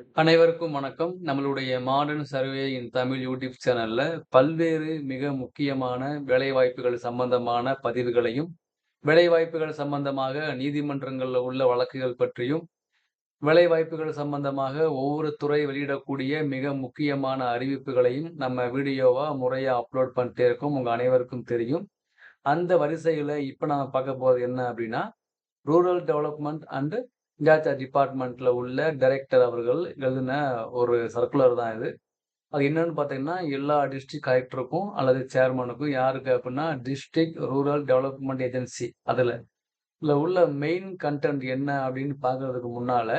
அனைவருக்கும் வணக்கம். நம்மளுடைய modern survey in Tamil YouTube சேனல்ல பல்வேறு மிக முக்கியமான வேலைவாய்ப்புகள் சம்பந்தமான பதிவுகளையும், வேலைவாய்ப்புகள் சம்பந்தமாக நீதிமன்றங்கள்ல உள்ள வழக்குகள் பற்றியும், வேலைவாய்ப்புகள் சம்பந்தமாக ஒவ்வொரு துறை வெளியிடக்கூடிய மிக முக்கியமான அறிவிப்புகளையும் நம்ம வீடியோவா முறையா அப்லோட் பண்ணிட்டே இருக்கோம். உங்க அனைவருக்கும் தெரியும். அந்த வரிசையில இப்ப நாம பார்க்க போறது என்ன அப்படின்னா, ரூரல் டெவலப்மெண்ட் அண்ட் இன்சார்ஜ் டிபார்ட்மெண்ட்டில் உள்ள டைரக்டர் அவர்கள் எழுதின ஒரு சர்க்குலர் தான் இது. அது என்னன்னு பார்த்தீங்கன்னா, எல்லா டிஸ்ட்ரிக்ட் கலெக்டருக்கும் அல்லது சேர்மனுக்கும் யாருக்கு அப்படின்னா, டிஸ்ட்ரிக்ட் ரூரல் டெவலப்மெண்ட் ஏஜென்சி அதில் இதில் உள்ள மெயின் கன்டென்ட் என்ன அப்படின்னு பார்க்கறதுக்கு முன்னால்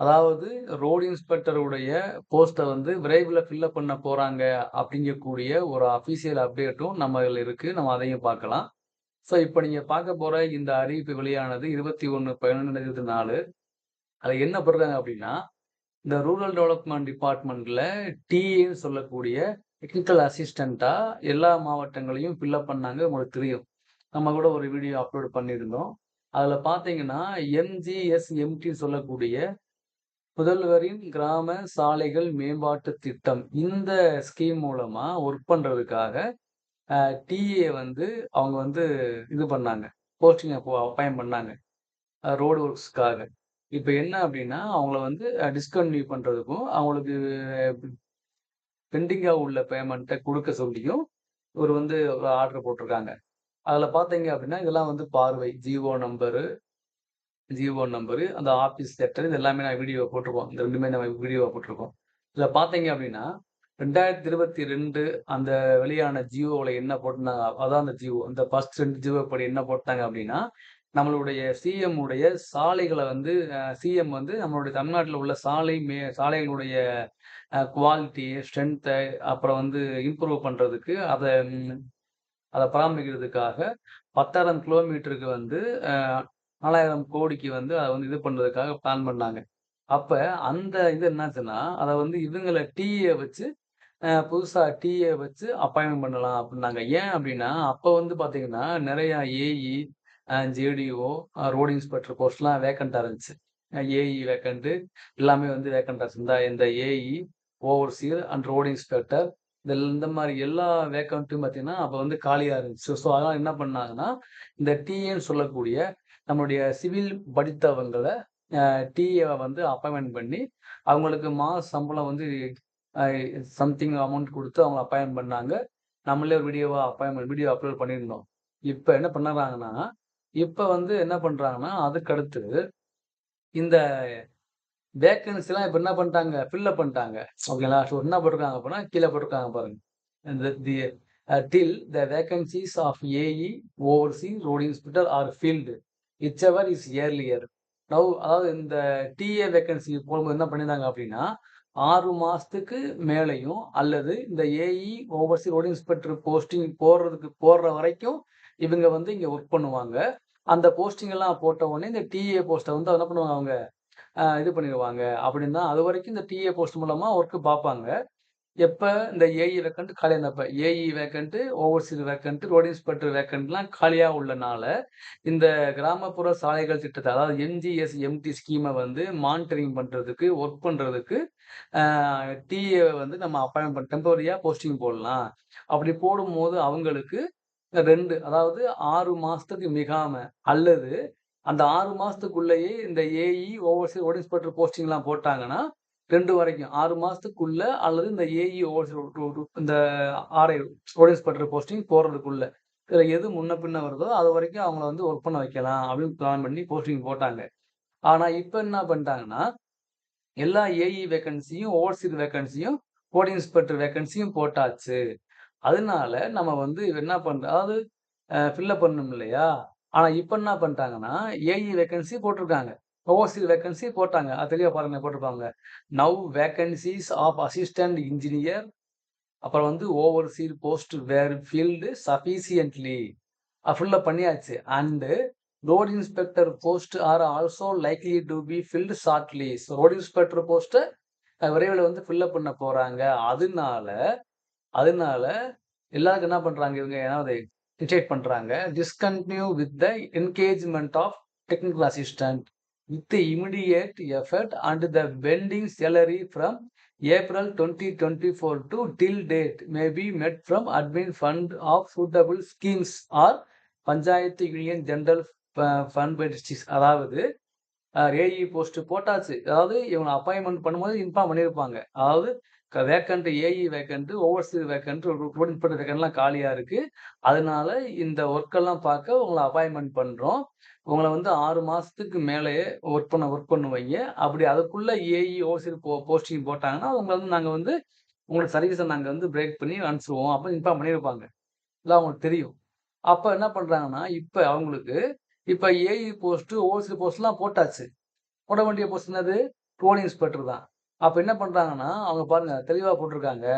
அதாவது ரோடு இன்ஸ்பெக்டருடைய போஸ்ட்டை வந்து விரைவில் ஃபில்லப் பண்ண போகிறாங்க அப்படிங்கக்கூடிய ஒரு அஃபீஷியல் அப்டேட்டும் நம்ம இதில் இருக்குது நம்ம அதையும் பார்க்கலாம். ஸோ இப்போ நீங்கள் பார்க்க போகிற இந்த அறிவிப்பு வெளியானது இருபத்தி ஒன்று பதினொன்று நாலு அதில் என்ன பண்ணுறாங்க அப்படின்னா, இந்த ரூரல் டெவலப்மெண்ட் டிபார்ட்மெண்ட்டில் டிஏன்னு சொல்லக்கூடிய டெக்னிக்கல் அசிஸ்டண்ட்டாக எல்லா மாவட்டங்களையும் ஃபில்லப் பண்ணாங்க. உங்களுக்கு தெரியும். நம்ம கூட ஒரு வீடியோ அப்லோட் பண்ணியிருந்தோம். அதில் பார்த்தீங்கன்னா, எம்ஜிஎஸ்எம்டின்னு சொல்லக்கூடிய முதல்வரின் கிராம சாலைகள் மேம்பாட்டு திட்டம். இந்த ஸ்கீம் மூலமாக ஒர்க் பண்ணுறதுக்காக டிஏ வந்து அவங்க வந்து இது பண்ணாங்க. போஸ்டிங் அப்போ பண்ணாங்க. ரோடு ஒர்க்ஸ்க்காக. இப்போ என்ன அப்படின்னா, அவங்கள வந்து டிஸ்கண்டினியூ பண்ணுறதுக்கும் அவங்களுக்கு பெண்டிங்காக உள்ள பேமெண்ட்டை கொடுக்க சொல்லியும், ஒரு வந்து ஒரு ஆர்டர் போட்டிருக்காங்க. அதில் பார்த்தீங்க அப்படின்னா, இதெல்லாம் வந்து பார்வை. ஜிஓ நம்பரு ஜிஓ நம்பரு, அந்த ஆஃபீஸ் லெட்டர் இது எல்லாமே நான் வீடியோ போட்டிருக்கோம். இந்த ரெண்டுமே நம்ம வீடியோ போட்டிருக்கோம். இதில் பார்த்தீங்க அப்படின்னா, 2022 அந்த வெளியான ஜியோவில் என்ன போட்டிருந்தாங்க, அதான் அந்த ஜியோ அந்த ஃபர்ஸ்ட் ரெண்டு ஜியோ படி என்ன போட்டாங்க அப்படின்னா, நம்மளுடைய சிஎம் உடைய சாலைகளை வந்து சிஎம் வந்து நம்மளுடைய தமிழ்நாட்டில் உள்ள சாலை மே சாலைகளுடைய குவாலிட்டி, ஸ்ட்ரென்த்தை அப்புறம் வந்து இம்ப்ரூவ் பண்ணுறதுக்கு அதை அதை பராமரிக்கிறதுக்காக 10,000 கிலோமீட்டருக்கு வந்து நாலாயிரம் கோடிக்கு வந்து அதை வந்து இது பண்ணுறதுக்காக பிளான் பண்ணாங்க. அப்போ அந்த இது என்னாச்சுன்னா, அதை வந்து இவங்களை டீயை வச்சு புதுசாக டிஏ வச்சு அப்பாயின்மெண்ட் பண்ணலாம் அப்படின்னாங்க. ஏன் அப்படின்னா, அப்போ வந்து பார்த்தீங்கன்னா, நிறையா ஏஇ, ஜேடிஓ, ரோடு இன்ஸ்பெக்டர் போஸ்ட்லாம் வேக்கண்டாக இருந்துச்சு. ஏஇ வேக்கண்ட்டு எல்லாமே வந்து வேக்கண்டாக இருந்துச்சு. இந்த இந்த AE, overseer and road inspector இந்த இந்த மாதிரி எல்லா வேக்கண்ட்டும் பார்த்தீங்கன்னா, அப்போ வந்து காலியாக இருந்துச்சு. ஸோ அதெல்லாம் என்ன பண்ணாங்கன்னா, இந்த டிஏன்னு சொல்லக்கூடிய நம்மளுடைய சிவில் படித்தவங்கள டிஏவை வந்து அப்பாயின்மெண்ட் பண்ணி, அவங்களுக்கு மாத சம்பளம் வந்து சம்திங் அமௌண்ட் கொடுத்து அவங்க அப்பாயின் பண்ணாங்க. நம்மளே ஒரு வீடியோவா அப்பாயின்மெண்ட் வீடியோ அப்லோட் பண்ணியிருந்தோம். இப்போ என்ன பண்ணுறாங்கன்னா இப்போ வந்து என்ன பண்ணுறாங்கன்னா அதுக்கடுத்து இந்த வேக்கன்சிலாம் இப்போ என்ன பண்ணிட்டாங்க, ஃபில்லப் பண்ணிட்டாங்க. ஓகேங்களா? ஸோ என்ன போட்டிருக்காங்க அப்படின்னா, கீழே போட்டிருக்காங்க பாருங்க. இந்த the till the vacancies of AE, overseer road inspector are filled it's ever is earlier. Now அதாவது இந்த டிஏ வேக்கன்சி போகும்போது என்ன பண்ணியிருந்தாங்க அப்படின்னா, ஆறு மாதத்துக்கு மேலேயும் அல்லது இந்த AE, overseer road inspector posting போடுறதுக்கு போடுற வரைக்கும் இவங்க வந்து இங்கே ஒர்க் பண்ணுவாங்க. அந்த போஸ்டிங் எல்லாம் போட்ட உடனே இந்த டிஏ போஸ்ட்டை வந்து என்ன பண்ணுவாங்க அவங்க, இது பண்ணிடுவாங்க அப்படின்னு தான் அதுவரைக்கும் இந்த டிஏ போஸ்ட் மூலமாக ஒர்க்கு பார்ப்பாங்க. எப்போ இந்த ஏஇ வேக்கன்ட் காலியா இருந்தப்ப. AE vacant overseer vacant road inspector வேக்கன்ட்லாம் காலியாக உள்ளனால, இந்த கிராமப்புற சாலைகள் திட்டத்தை அதாவது எம்ஜிஎஸ்எம்டி ஸ்கீமை வந்து மானிட்டரிங் பண்ணுறதுக்கு ஒர்க் பண்ணுறதுக்கு டிஏ வந்து நம்ம அப்பாயின்மெண்ட் டெம்பரரியாக போஸ்டிங் போடலாம். அப்படி போடும்போது அவங்களுக்கு ரெண்டு அதாவது ஆறு மாதத்துக்கு மிகாம அல்லது அந்த ஆறு மாதத்துக்குள்ளேயே இந்த ஏஇ, ஓவர்சீல் ரோட் இன்ஸ்பெக்டர் போஸ்டிங்லாம் போட்டாங்கன்னா, ரெண்டு வரைக்கும் ஆறு மாதத்துக்குள்ள அல்லது இந்த ஏஇ, ஓவர்சீர் இந்த ஆர்ஐ ஸ்டூடெண்ட்ஸ் பட்டர் போஸ்டிங் போடுறதுக்குள்ள. இதில் எது முன்ன பின்ன வருதோ அது வரைக்கும் அவங்கள வந்து ஒர்க் பண்ண வைக்கலாம் அப்படின்னு பிளான் பண்ணி போஸ்டிங் போட்டாங்க. ஆனால் இப்போ என்ன பண்ணிட்டாங்கன்னா, எல்லா ஏஇ வேக்கன்சியும், ஓவர்சீர் வேக்கன்சியும், ரோட் இன்ஸ்பெக்டர் வேக்கன்சியும் போட்டாச்சு. அதனால நம்ம வந்து என்ன பண்ணுற அதாவது ஃபில்லப் பண்ணணும் இல்லையா? ஆனால் இப்போ என்ன பண்ணிட்டாங்கன்னா, ஏஇ வேக்கன்சி போட்டிருக்காங்க. ஓவர்சீர் வேகன்சி போட்டாங்க. அது தெளிவாக பாருங்க போட்டிருப்பாங்க. Now vacancies of assistant engineer அப்புறம் வந்து overseer post where filled sufficiently ஃபுல்லாக ஃபில்லப் பண்ணியாச்சு. And road inspector post are also likely to be filled shortly. So road inspector போஸ்ட்டை விரைவில் வந்து ஃபில்லப் பண்ண போகிறாங்க அதனால அதனால எல்லாருக்கும் என்ன பண்ணுறாங்க இவங்க ஏதாவது டிசைட் பண்ணுறாங்க discontinue with the engagement of technical assistant with immediate effect and the pending salary from April twenty twenty four to till date may be met from admin fund of suitable schemes or panchayat union general fund benefits அதாவது AE post போட்டாச்சு. அதாவது இவங்க appointment பண்ணும்போது inform பண்ணியிருப்பாங்க அதாவது vacant AE vacant overseer vacant உட்பட்ட வேக்கண்ட்லாம் காலியாக இருக்குது அதனால இந்த ஒர்க்கெல்லாம் பார்க்க உங்களை அப்பாயின்மெண்ட் பண்ணுறோம் உங்களை வந்து ஆறு மாதத்துக்கு மேலேயே ஒர்க் பண்ண ஒர்க் பண்ணுவீங்க. அப்படி அதுக்குள்ளே ஏஇ ஓவர்சீஸ் போ போஸ்டிங் போட்டாங்கன்னா உங்களை வந்து நாங்கள் வந்து உங்களோட சர்வீஸை நாங்கள் வந்து பிரேக் பண்ணி அனுப்பிச்சிடுவோம். அப்படின்னு இன்ஃபார்ம் பண்ணியிருப்பாங்க இல்லை அவங்களுக்கு தெரியும். அப்போ என்ன பண்ணுறாங்கன்னா இப்போ அவங்களுக்கு இப்போ ஏஇ போஸ்ட்டு ஓவர்சீஸ் போஸ்ட்லாம் போட்டாச்சு. போட வேண்டிய போஸ்ட் என்னது? ரோல் இன்ஸ்பெக்டர் தான். அப்போ என்ன பண்ணுறாங்கன்னா அவங்க பாருங்க தெளிவாக போட்டிருக்காங்க.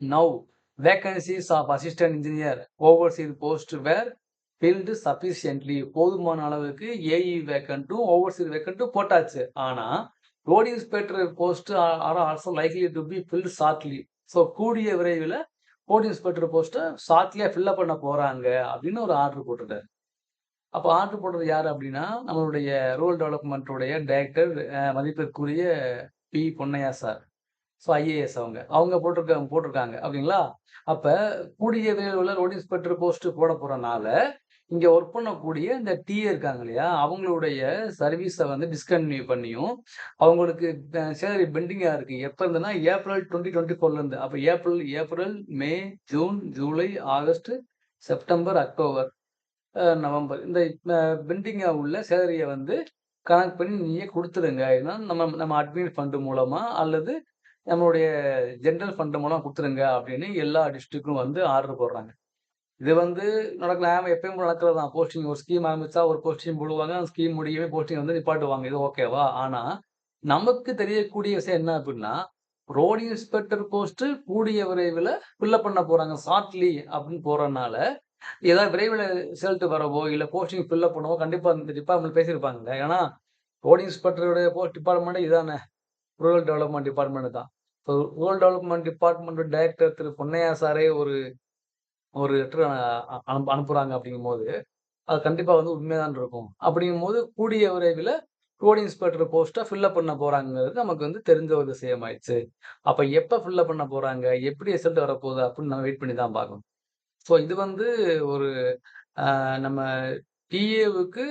Now vacancies of assistant engineer overseer post were filled sufficiently போதுமான அளவுக்கு ஏஇ வேக்கண்ட்டும் ஓவர்சீஸ் வேக்கண்ட்டும் போட்டாச்சு. ஆனால் road inspector post are also likely to be filled shortly so கூடிய விரைவில் ரோட் இன்ஸ்பெக்டர் போஸ்ட்டை ஷார்ட்லியாக ஃபில்லப் பண்ண போகிறாங்க அப்படின்னு ஒரு ஆர்டர் போட்டிருக்காரு. அப்போ ஆர்டர் போடுறது யார் அப்படின்னா நம்மளுடைய ரூரல் டெவலப்மெண்ட்டுடைய டைரக்டர் மதிப்பிற்குரிய P Ponnaiah sir. So IAS அவங்க. அவங்க போட்டிருக்காங்க போட்டிருக்காங்க. ஓகேங்களா அப்போ கூடிய விரைவில் உள்ள ரோட் இன்ஸ்பெக்டர் போஸ்ட் போட போகிறனால இங்கே ஒர்க் பண்ணக்கூடிய இந்த டிஏ இருக்காங்க இல்லையா? அவங்களுடைய சர்வீஸை வந்து டிஸ்கன்டினியூ பண்ணியும் அவங்களுக்கு சேலரி பெண்டிங்காக இருக்குது எப்போ இருந்ததுன்னா ஏப்ரல் டுவெண்ட்டி டுவெண்ட்டி ஃபோர்லேருந்து அப்போ April April May June July August September October November இந்த பெண்டிங்காக உள்ள சேலரியை வந்து கனெக்ட் பண்ணி நீங்கள் கொடுத்துருங்க ஏன்னா நம்ம நம்ம அட்மின் ஃபண்டு மூலமாக அல்லது நம்மளுடைய ஜென்ரல் ஃபண்டு மூலம் கொடுத்துருங்க அப்படின்னு எல்லா டிஸ்ட்ரிக்டும் வந்து ஆர்டர் போடுறாங்க. இது வந்து நடக்கலாம் எப்பயும் நடக்கிறது தான். போஸ்டிங் ஒரு ஸ்கீம் ஆரம்பித்தா ஒரு போஸ்டிங் போடுவாங்க. அந்த ஸ்கீம் முடியவே போஸ்டிங் வந்து நிப்பாட்டுவாங்க. இது ஓகேவா ஆனால் நமக்கு தெரியக்கூடிய விஷயம் என்ன அப்படின்னா ரோடு இன்ஸ்பெக்டர் போஸ்ட்டு கூடிய விரைவில் ஃபில்லப் பண்ண போகிறாங்க ஷார்ட்லி அப்படின்னு போகிறனால ஏதாவது விரைவில் ரிசல்ட் வரவோ இல்லை போஸ்டிங் ஃபில்லப் பண்ணவோ கண்டிப்பாக இந்த டிபார்ட்மெண்ட் பேசியிருப்பாங்க ஏன்னா ரோடு இன்ஸ்பெக்டருடைய போஸ்ட் டிபார்ட்மெண்ட்டே இதானே. ரூரல் டெவலப்மெண்ட் டிபார்ட்மெண்ட் தான். So rural development department director திரு பொன்னையா சாரே ஒரு ஒரு லெட்டர் அனுப்பு அனுப்புகிறாங்க அப்படிங்கும் போது அது கண்டிப்பாக வந்து உண்மைதான் இருக்கும். அப்படிங்கும் போது கூடிய விரைவில் ரோடு இன்ஸ்பெக்டர் போஸ்ட்டை ஃபில்லப் பண்ண போகிறாங்கிறது நமக்கு வந்து தெரிஞ்ச ஒரு விஷயம் ஆயிடுச்சு அப்போ எப்போ ஃபில்லப் பண்ண போகிறாங்க எப்படி ரிசல்ட் வரப்போகுது அப்படின்னு நம்ம வெயிட் பண்ணி தான் பார்க்கணும். ஸோ இது வந்து ஒரு நம்ம டிஏவுக்கு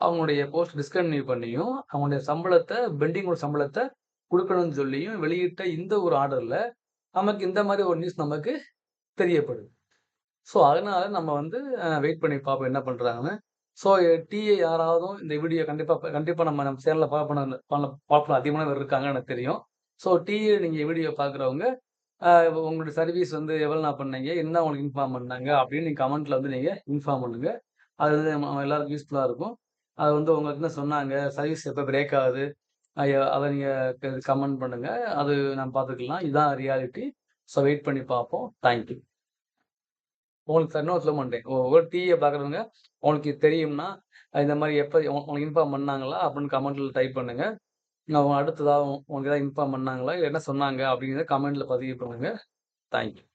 அவங்களுடைய போஸ்ட் டிஸ்கன்டினியூ பண்ணியும் அவங்களுடைய சம்பளத்தை பெண்டிங்கோட சம்பளத்தை கொடுக்கணும்னு சொல்லியும் வெளியிட்ட இந்த ஒரு ஆர்டரில் நமக்கு இந்த மாதிரி ஒரு நியூஸ் நமக்கு தெரியப்படுது. ஸோ அதனால நம்ம வந்து வெயிட் பண்ணி பார்ப்போம் என்ன பண்ணுறாங்கன்னு ஸோ டிஏ யாராவதும் இந்த வீடியோ கண்டிப்பாக கண்டிப்பாக நம்ம நம்ம சேனலில் பார்ப்பன பார்ப்பன அதிகமான பேர் இருக்காங்க எனக்கு தெரியும். ஸோ டிஏ நீங்கள் வீடியோ பார்க்குறவங்க உங்களுடைய சர்வீஸ் வந்து எவ்வளோ நான் பண்ணீங்க? என்ன உங்களுக்கு இன்ஃபார்ம் பண்ணாங்க? அப்படின்னு நீங்கள் கமெண்ட்டில் வந்து நீங்கள் இன்ஃபார்ம் பண்ணுங்கள் அது வந்து எல்லாருக்கும் யூஸ்ஃபுல்லாக இருக்கும். அது வந்து உங்களுக்கு என்ன சொன்னாங்க. சர்வீஸ் எப்போ பிரேக் ஆகுது? அதை நீங்கள் கமெண்ட் பண்ணுங்கள் அது நம்ம பார்த்துக்கலாம். இதுதான் ரியாலிட்டி ஸோ வெயிட் பண்ணி பார்ப்போம். தேங்க்யூ உங்களுக்கு இன்னும் சொல்ல மாட்டேன் ஒரு டிவியை பார்க்குறவங்க உங்களுக்கு தெரியும்னா இந்த மாதிரி எப்போ உங்களுக்கு இன்ஃபார்ம் பண்ணாங்களா? அப்படின்னு கமெண்ட்டில் டைப் பண்ணுங்கள் அவங்க அடுத்ததாக உங்களுக்கு ஏதாவது இன்ஃபார்ம் பண்ணாங்களா? என்ன சொன்னாங்க? அப்படிங்கிறத கமெண்ட்டில் பதிவு பண்ணுங்கள் தேங்க்யூ